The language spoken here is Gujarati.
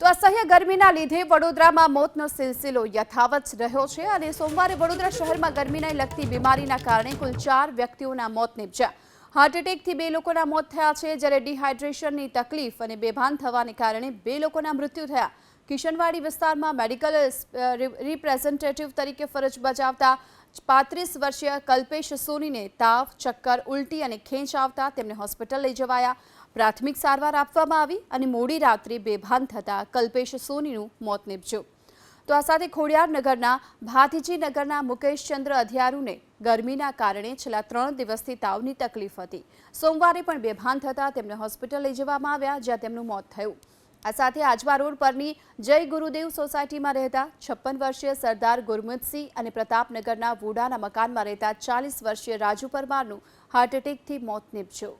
તો અસહ્ય ગરમીના લીધે વડોદરામાં મોતનો સિલસિલો યથાવત રહ્યો છે અને સોમવારે વડોદરા શહેરમાં ગરમીને લગતી બીમારીના કારણે કુલ ચાર વ્યક્તિઓના મોત નીપજ્યા. હાર્ટ એટેકથી બે લોકોના મોત થયા છે. જ્યારે ડિહાઇડ્રેશનની તકલીફ અને બેભાન થવાને કારણે બે લોકોના મૃત્યુ થયા. કિશનવાડી વિસ્તારમાં મેડિકલ રિપ્રેઝેન્ટેટિવ તરીકે ફરજ બજાવતા પાંત્રીસ વર્ષીય કલ્પેશ સોનીને તાવ, ચક્કર ઉલટી અને ખેંચ આવતા તેમને હોસ્પિટલ લઈ જવાયા. પ્રાથમિક સારવાર આપવામાં આવી અને મોડી રાત્રે બેભાન થતા કલ્પેશ સોનીનું મોત નીપજ્યું. તો આ સાથે ખોડિયાર નગરના ભાતીજી નગરના મુકેશચંદ્ર અધિયારુને ગરમીના કારણે છેલ્લા ત્રણ દિવસથી તાવની તકલીફ હતી. સોમવારે પણ બેભાન થતા તેમને હોસ્પિટલ લઈ જવામાં આવ્યા, જ્યાં તેમનું મોત થયું. આ સાથે આજવા રોડ પરની જય ગુરુદેવ સોસાયટીમાં રહેતા છપ્પન વર્ષીય સરદાર ગુરમિતસિંહ અને પ્રતાપનગરના વુડાના મકાનમાં રહેતા ચાલીસ વર્ષીય રાજુ પરમારનું હાર્ટ એટેકથી મોત નીપજ્યું.